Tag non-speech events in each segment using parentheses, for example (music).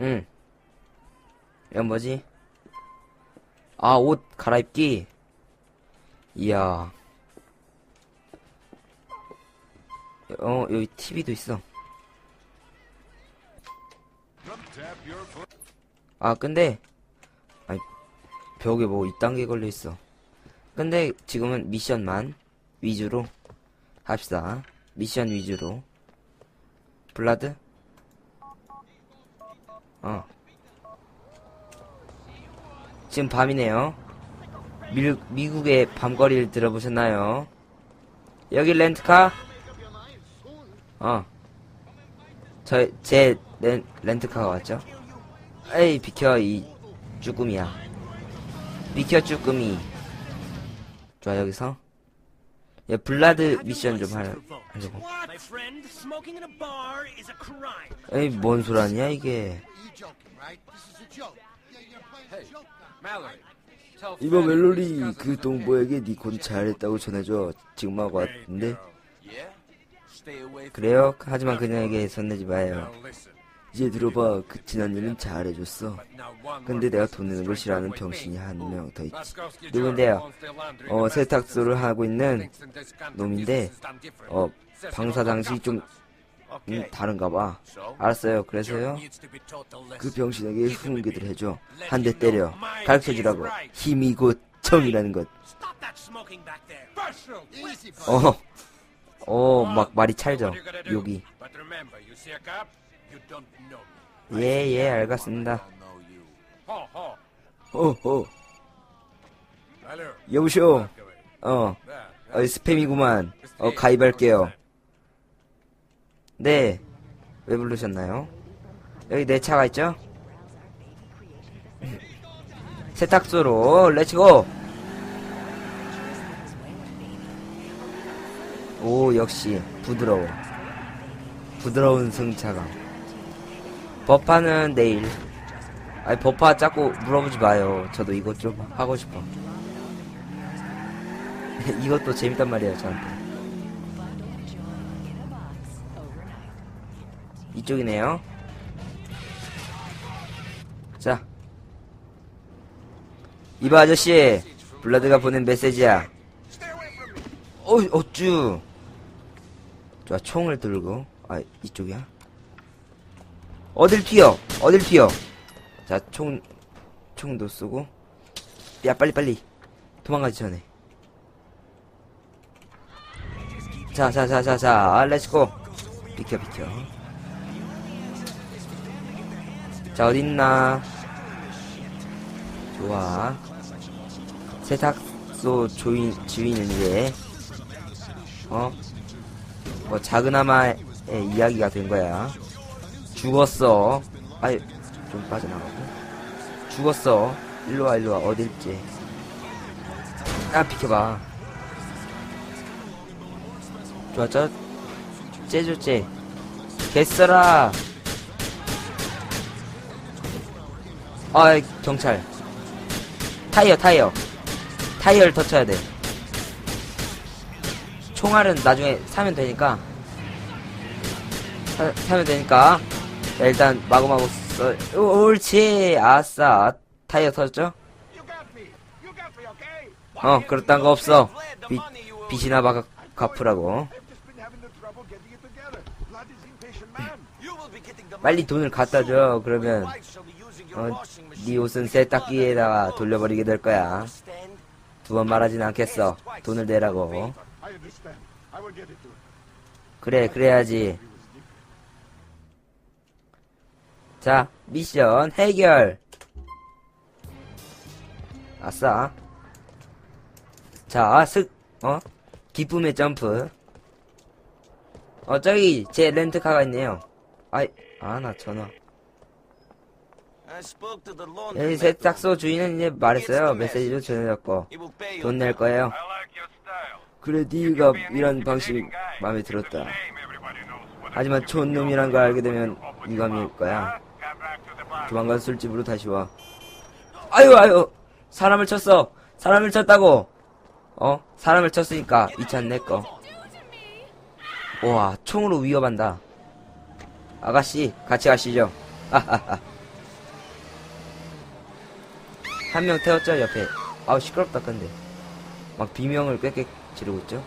응. 이건 뭐지? 아, 옷 갈아입기? 이야. 어, 여기 TV도 있어. 아, 근데, 아니, 벽에 뭐 이딴 게 걸려 있어. 근데 지금은 미션만 위주로 합시다. 미션 위주로. 블라드? 어. 지금 밤이네요. 미, 미국의 밤거리를 들어보셨나요? 여기 렌트카? 어. 저, 제 렌, 렌트카가 왔죠? 에이, 비켜, 이 쭈꾸미야. 비켜, 쭈꾸미. 좋아, 여기서. 야, 블라드 미션 좀 하, 하려고. 에이, 뭔 소리냐, 이게. Joking, right? This is a joke. Yeah, you're playing a joke now. Mallory, tell 이번 멜로리 그 동보에게 니콘 잘했다고 전해줘. 지금 하고 왔는데. 그래요? 하지만 그녀에게 손내지 마요. 이제 들어봐. 그 지난 일은 잘해줬어. 근데 내가 돈 내는 걸 싫어하는 병신이. 한 명 더 있지. 누군데요? 어, 세탁소를 하고 있는 놈인데. 어, 방사장식이 don't 좀. 음. 다른가 봐. 알았어요. 그래서요. 그 병신에게 후문기들 해줘. 한 대 때려. 가르쳐주라고. 힘이 곧 정이라는 것. 어, 어, 막 말이 찰져. 여기. 예, 예, 알겠습니다. 어, 어. 여보쇼. 어. 어, 스팸이구만. 어, 가입할게요. 네. 왜 부르셨나요? 여기 내 차가 있죠? 세탁소로, 렛츠고! 오, 역시, 부드러워. 부드러운 승차감. 버파는 내일. 아니, 버파 자꾸 물어보지 마요. 저도 이것 좀 하고 싶어. (laughs) 이것도 재밌단 말이에요, 저한테. 이쪽이네요. 자. 이봐, 아저씨. 블라드가 보낸 메시지야. 어, 어쭈. 좋아, 총을 들고. 아, 이쪽이야? 어딜 튀어? 어딜 튀어? 자, 총, 총도 쓰고. 야, 빨리, 빨리. 도망가기 전에. 자, 자, 자, 자, 자, 아, 렛츠고. 비켜, 비켜. 자, 어딨나. 좋아. 세탁소 주인, 주인은 이제, 어? 뭐, 작은아마의 이야기가 된 거야. 죽었어. 아이, 좀 빠져나가고. 죽었어. 일로와, 일로와. 어딜지. 아, 비켜봐. 좋아, 저, 째줬지. 개써라. 아, 경찰. 타이어, 타이어. 타이어를 터쳐야 돼. 총알은 나중에 사면 되니까. 사, 사면 되니까. 자, 일단, 마구마구 써. 오, 옳지. 아싸. 타이어 터졌죠? 어, 그렇단 거 없어. 빚, 빚이나 막 갚으라고. 빨리 돈을 갖다 줘. 그러면, 어, 네 옷은 세탁기에다가 돌려버리게 될 거야. 두 번 말하진 않겠어. 돈을 내라고. 그래, 그래야지. 자, 미션 해결. 아싸. 자, 슥, 어? 기쁨의 점프. 어, 저기, 제 렌트카가 있네요. 아이, 아, 나 전화. 세탁소 주인은 이제 말했어요. 메시지도 전해졌고. 돈 낼 거예요. 그래, 네가 일한 방식이 마음에 들었다. 하지만 촌놈이란 걸 알게 되면 이감일 거야. 조만간 술집으로 다시 와. 아유, 아유! 사람을 쳤어! 사람을 쳤다고! 어? 사람을 쳤으니까 이 차는 내 거. 우와, 총으로 위협한다. 아가씨, 같이 가시죠. 하하하. 한 명 태웠죠 옆에. 아우 시끄럽다 근데. 막 비명을 꽥꽥 지르고 있죠.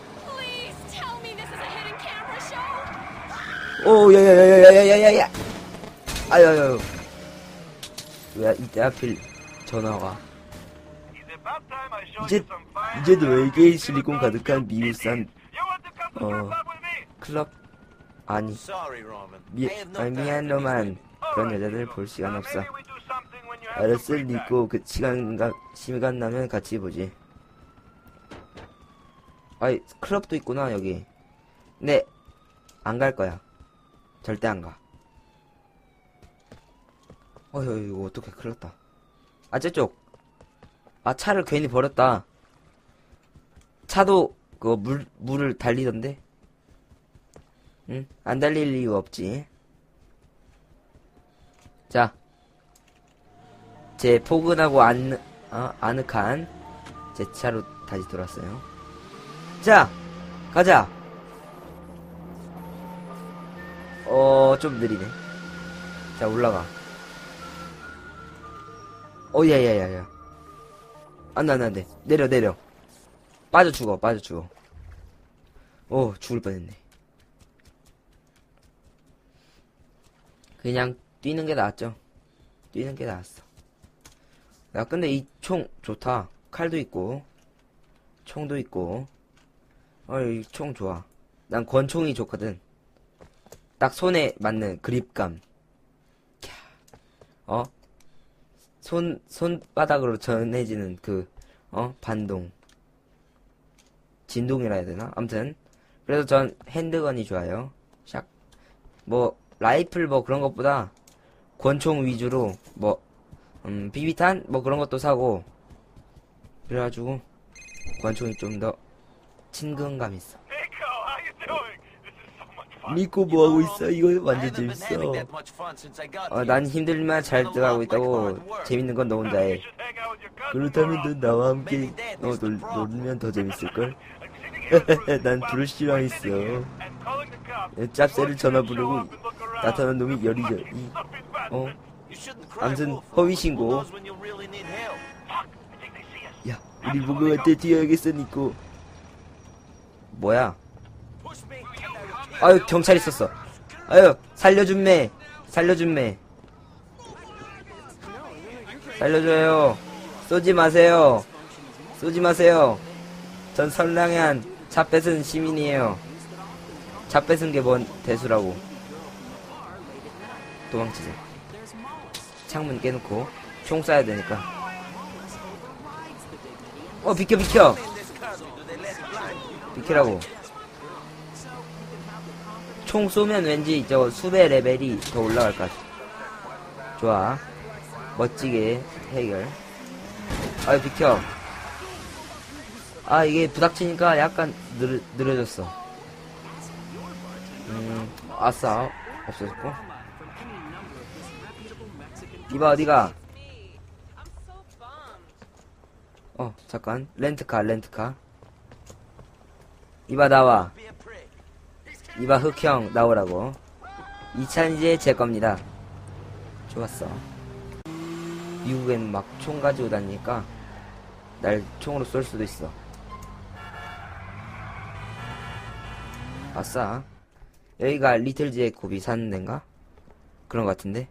오 야야야야야야야야. 아야야 왜 이때 하필 전화가 이제 이제 너에게 실리콘 가득한 미우산 어 클럽 아니 미, 아니 미안 로만. 그런 여자들 볼 시간 없어 알았어 니꼬 그 시간 가, 시간 나면 같이 보지. 아이 클럽도 있구나 여기. 근데 안 갈 거야. 절대 안 가. 어휴 이거 어떻게 났다. 아 저쪽. 아 차를 괜히 버렸다. 차도 그거 물 물을 달리던데? 응? 안 달릴 이유 없지. 자 제 포근하고 안, 어, 아늑한 제 차로 다시 돌았어요. 자 가자. 어 좀 느리네. 자 올라가. 어 야 야 야 야. 안 돼 안 돼 안 돼. 내려 내려. 빠져 죽어 빠져 죽어. 오 죽을 뻔했네. 그냥 뛰는 게 낫죠. 뛰는 게 나았어 야 근데 이 총 좋다 칼도 있고 총도 있고 어이 총 좋아 난 권총이 좋거든 딱 손에 맞는 그립감 캬. 어? 손, 손바닥으로 전해지는 그, 어? 반동. 진동이라 해야 되나? 암튼. 그래서 전 핸드건이 좋아요. 샥. 뭐, 라이플 뭐 그런 것보다 권총 위주로 뭐, 음, 비비탄? 뭐 그런 것도 사고. 그래가지고, 권총이 좀 더 친근감 있어. 니코 뭐하고 있어? 이거 완전 재밌어. 어, 난 힘들만 잘 들어가고 있다고 재밌는 건 너 혼자 해. 그렇다면 넌 나와 함께 어, 놀, 놀면 더 재밌을걸? (laughs) 난 둘을 싫어했어. 짭새를 전화 부르고 나타난 놈이 열이죠. 이, 어? 암튼 허위 신고. 야, 우리 같아 뛰어야겠어, 니코. 뭐야? 아유, 경찰 있었어. 아유, 살려준 매. 살려준 매. 살려줘요. 쏘지 마세요. 쏘지 마세요. 전 선량한 차 뺏은 시민이에요. 차 뺏은 게 뭔 대수라고. 도망치세요. 창문 깨놓고 총 쏴야 되니까. 어, 비켜, 비켜. 비키라고. 총 쏘면 왠지 저 수배 레벨이 더 올라갈 것 같아. 좋아. 멋지게 해결. 아유, 비켜. 아, 이게 부닥치니까 약간 느려, 느려졌어. 음, 아싸. 없어졌고. 이봐, 어디가? 어, 잠깐. 렌트카, 렌트카. 이봐, 나와. 이봐, 흑형, 나오라고. 이 차는 이제 제 겁니다. 좋았어. 미국엔 막 총 가지고 다니니까, 날 총으로 쏠 수도 있어. 아싸. 여기가 리틀 제이콥이 사는 데인가? 그런 것 같은데?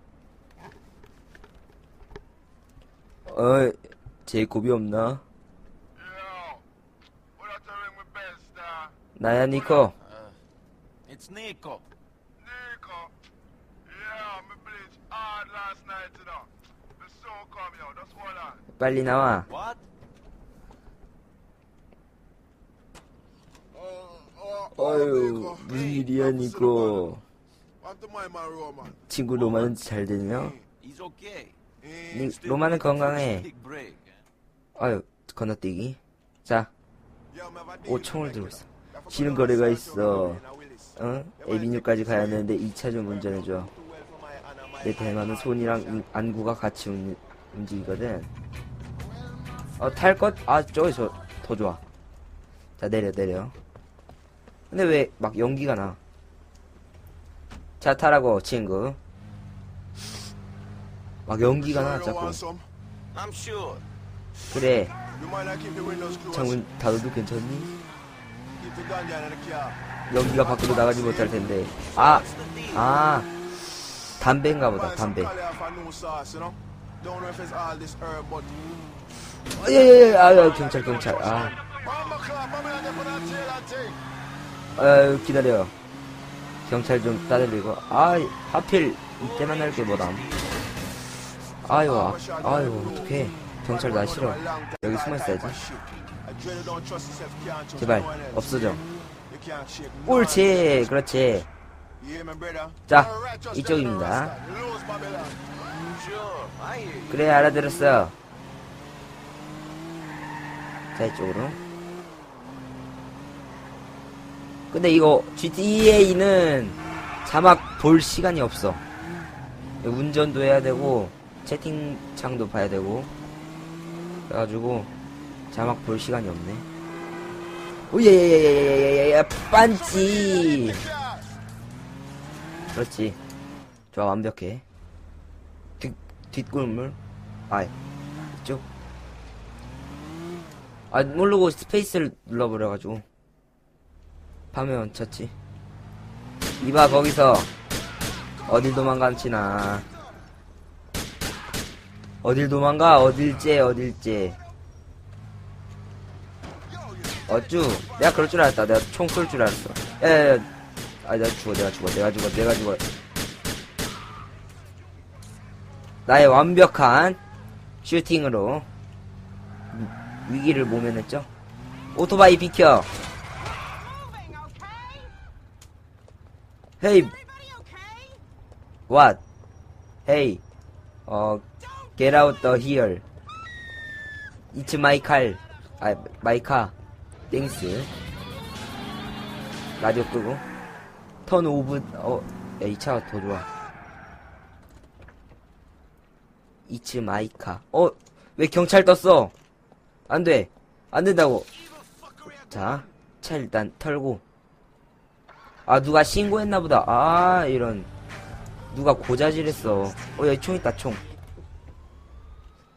어, 제이콥이 없나? Uh, 나야, 니코. It's Nico. Nico. Yeah, me bleach hard last night, you know. The sun come, yo, just hold on. 빨리 나와. What? Oh, oh, oh, 어휴. 무슨 일이야, 니코. 친구 로마는 잘 되냐? He's okay. 로마는 건강해. 아유, 건너뛰기. 자, 오, 총을 들고 있어. 쉬는 거리가 있어. 어? 에비뉴까지 가야 하는데 2차 좀 운전해줘. 내 대만은 손이랑 인- 안구가 같이 운- 움직이거든. 어, 탈 것? 아, 저기서 더 좋아. 자, 내려, 내려. 근데 왜 막 연기가 나? 자, 타라고, 친구. 막 연기가 나 자꾸 그래. 창문 닫아도 괜찮니? 연기가 밖으로 나가지 못할 텐데. 아아. 담배인가 보다 담배. 아, 예예예. 아유 아, 경찰 경찰. 아. 아유 기다려. 경찰 좀 따돌리고. 아 하필 이때 만날 게 뭐다 아유 아, 아유 어떡해. 경찰 나 싫어. 여기 숨어 있어야지. 제발 없어져. 옳지 그렇지. 자, 이쪽입니다. 그래 알아들었어. 자 이쪽으로. 근데 이거 GTA는 자막 볼 시간이 없어. 운전도 해야 되고 채팅창도 봐야 되고. 그래가지고 자막 볼 시간이 없네. 오예예예예예예예 반지. 그렇지. 좋아 완벽해. 뒷, 뒷골물? 아 이쪽 아 모르고 스페이스를 눌러버려가지고. 밤에 얹혔지. 이봐 거기서. 어딜 도망간치나 어딜 도망가? 어딜째? 어딜째? 어쭈? 내가 그럴 줄 알았다. 내가 총 쏠 줄 알았어. 야야야. 아 내가 죽어 내가 죽어 내가 죽어 내가 죽어. 나의 완벽한 슈팅으로 위기를 모면했죠? 오토바이 비켜. 헤이. What? Hey, 어, get out the here. It's my car. 아, my car. 땡스. 라디오 끄고. 턴 오브, 어, 야, 이 차가 더 좋아. It's my car. 어, 왜 경찰 떴어? 안 돼. 안 된다고. 자, 차 일단 털고. 아, 누가 신고했나 보다. 아, 이런. 누가 고자질했어. 어, 여기 총 있다, 총.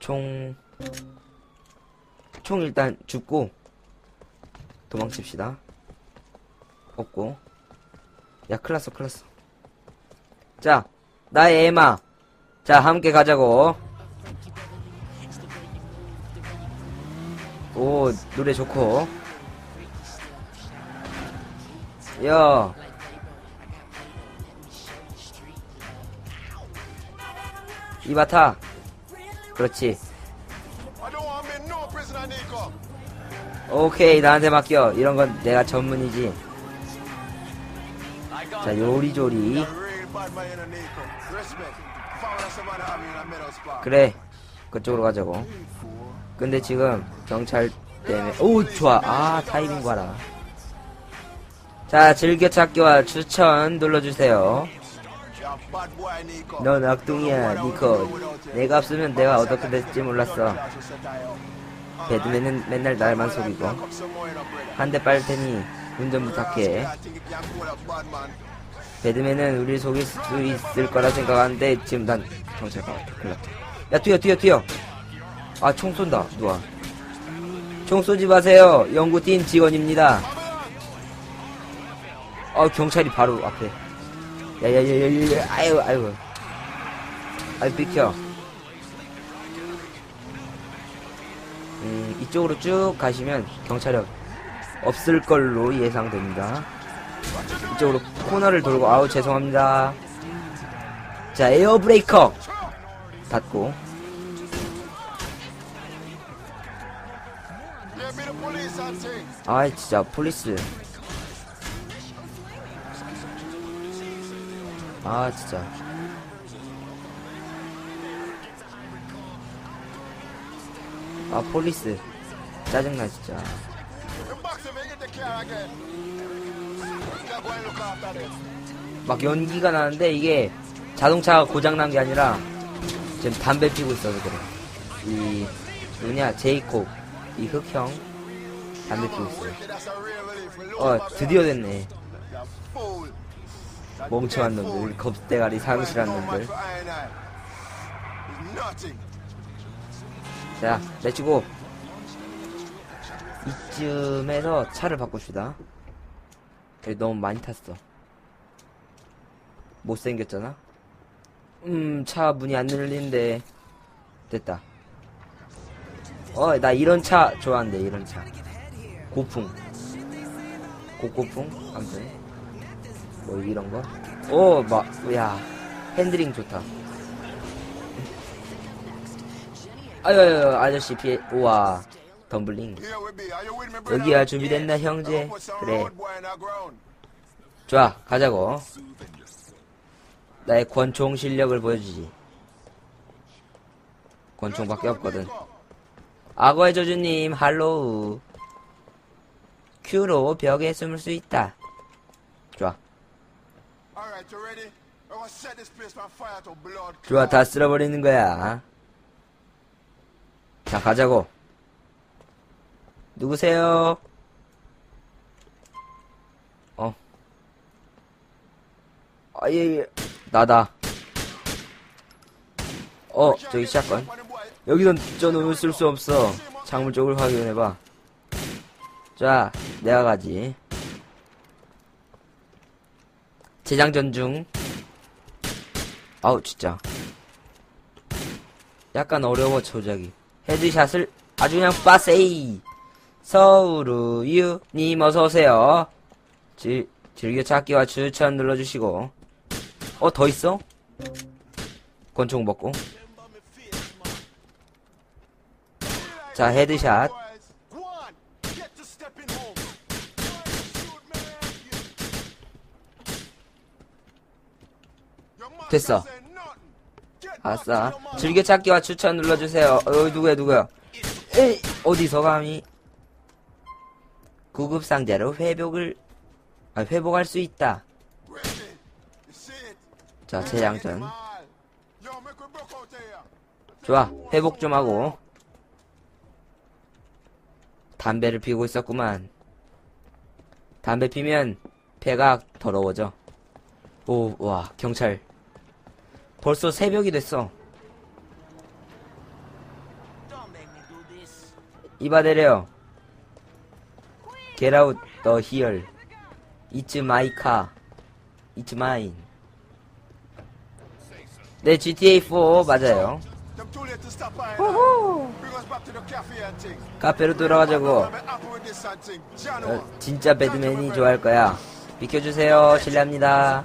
총. 총 일단 줍고. 도망칩시다. 없고. 야, 클났어, 클났어. 자, 나의 에마. 자, 함께 가자고. 오, 노래 좋고. 야. 이바타. 그렇지. 오케이, 나한테 맡겨. 이런 건 내가 전문이지. 자, 요리조리. 그래. 그쪽으로 가자고. 근데 지금 경찰 때문에 오 좋아. 아 타이밍 봐라. 자 즐겨찾기와 추천 눌러주세요. 넌 악동이야 니코. 내가 없으면 내가 어떻게 됐을지 몰랐어. 배드맨은 맨날 날만 속이고 한 대 빨 테니 운전 부탁해. 배드맨은 우리 속일 수 있을 거라 생각하는데 지금 난 경찰과 큰일 났다. 야 뛰어 뛰어 뛰어. 아 총 쏜다 누가. 총 쏘지 마세요. 연구팀 직원입니다. 어 경찰이 바로 앞에. 야야야야야 아유 아유. 아유 비켜. 음 이쪽으로 쭉 가시면 경찰이 없을 걸로 예상됩니다. 이쪽으로 코너를 돌고 아우 죄송합니다. 자 에어 브레이커 닫고 Give me the police and thing. 아 진짜 폴리스 아 진짜 아 폴리스 짜증나 진짜. 막 연기가 나는데 이게 자동차가 고장난 게 아니라 지금 담배 피고 있어서 그래 이 누구냐 제이콥 이 흑형 담배 피고 있어요 어 드디어 됐네 멍청한. 놈들 겁대가리 상실한 놈들. 자, 내치고 이쯤에서 차를 바꿉시다. 여기 너무 많이 탔어. 못생겼잖아? 음, 차 문이 안 열리는데. 됐다. 어, 나 이런 차 좋아한대, 이런 차. 고풍. 고고풍? 아무튼. 뭐, 이런 거. 오, 막, 야. 핸드링 좋다. 아유, 아유, 아저씨 피해, 우와. 덤블링. 여기야 준비됐나, 형제? 그래. 좋아, 가자고. 나의 권총 실력을 보여주지. 권총밖에 없거든. 악어의 저주님, 할로우. 큐로 벽에 숨을 수 있다. 좋아, 다 쓸어버리는 거야. 자, 가자고. 누구세요? 어. 아, 예, 예. 나다. 어, 저기 샷건. 여기선 저놈을 쓸수 없어. 창문 쪽을 확인해봐. 자, 내가 가지. 재장전 중. 아우, 진짜. 약간 어려워, 조작이. 헤드샷을 아주 그냥 빠세이. 서우루유, 님 어서오세요. 질, 즐겨찾기와 추천 눌러주시고. 어, 더 있어? 권총 먹고. 자, 헤드샷. 됐어. 아싸. 즐겨찾기와 추천 눌러주세요. 어, 누구야, 누구야. 에이, 어디서 감히. 구급상자로 회복을, 아, 회복할 수 있다. 자, 재장전. 좋아, 회복 좀 하고. 담배를 피우고 있었구만. 담배 피면 배가 더러워져. 오, 와, 경찰. 벌써 새벽이 됐어. 이봐 내려. Get out the here. It's my car. It's mine. 네, GTA 4 맞아요. 카페로 돌아가자고. 어, 진짜 배드맨이 좋아할 거야. 비켜주세요. 실례합니다.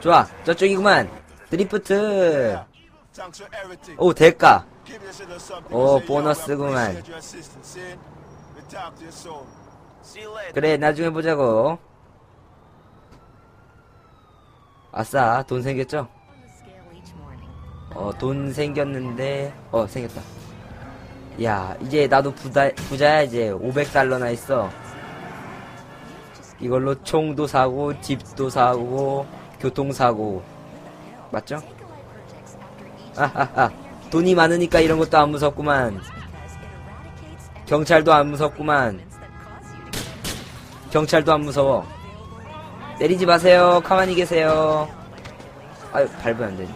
좋아, 저쪽이구만. 드리프트. 오, 대가. 오, 보너스구만. 그래, 나중에 보자고. 아싸, 돈 생겼죠? 어, 돈 생겼는데, 어, 생겼다. 야, 이제 나도 부자, 부자야, 이제. 500달러나 있어. 이걸로 총도 사고, 집도 사고, 교통 사고. 맞죠? 아하하. 돈이 많으니까 이런 것도 안 무섭구만. 경찰도 안 무섭구만. 경찰도 안 무서워. 내리지 마세요. 가만히 계세요. 아유, 밟으면 안 되지.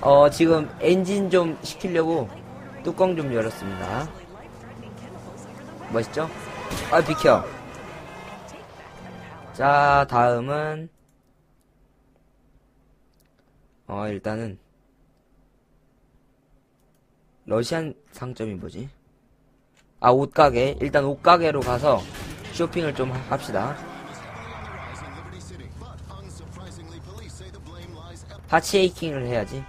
어, 지금 엔진 좀 시키려고 뚜껑 좀 열었습니다. 멋있죠? 아, 비켜. 자, 다음은, 어, 일단은, 러시안 상점이 뭐지? 아, 옷가게. 일단 옷가게로 가서 쇼핑을 좀 하- 합시다. 파치에이킹을 해야지.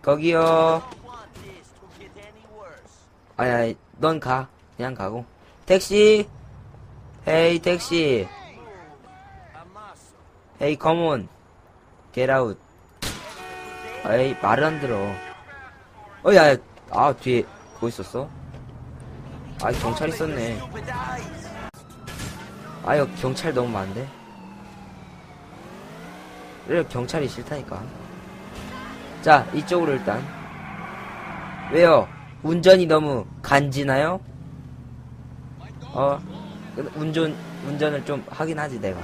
거기요. 아니, 아니, 넌 가. 그냥 가고. 택시! 헤이, 택시! 헤이, 컴온! Out. 에이, 말을 안 들어. 어, 야, 야, 아, 뒤에, 그거 있었어? 아, 경찰 있었네. 아, 여 경찰 너무 많은데? 그래, 경찰이 싫다니까. 자, 이쪽으로 일단. 왜요? 운전이 너무 간지나요? 어, 운전, 운전을 좀 하긴 하지, 내가.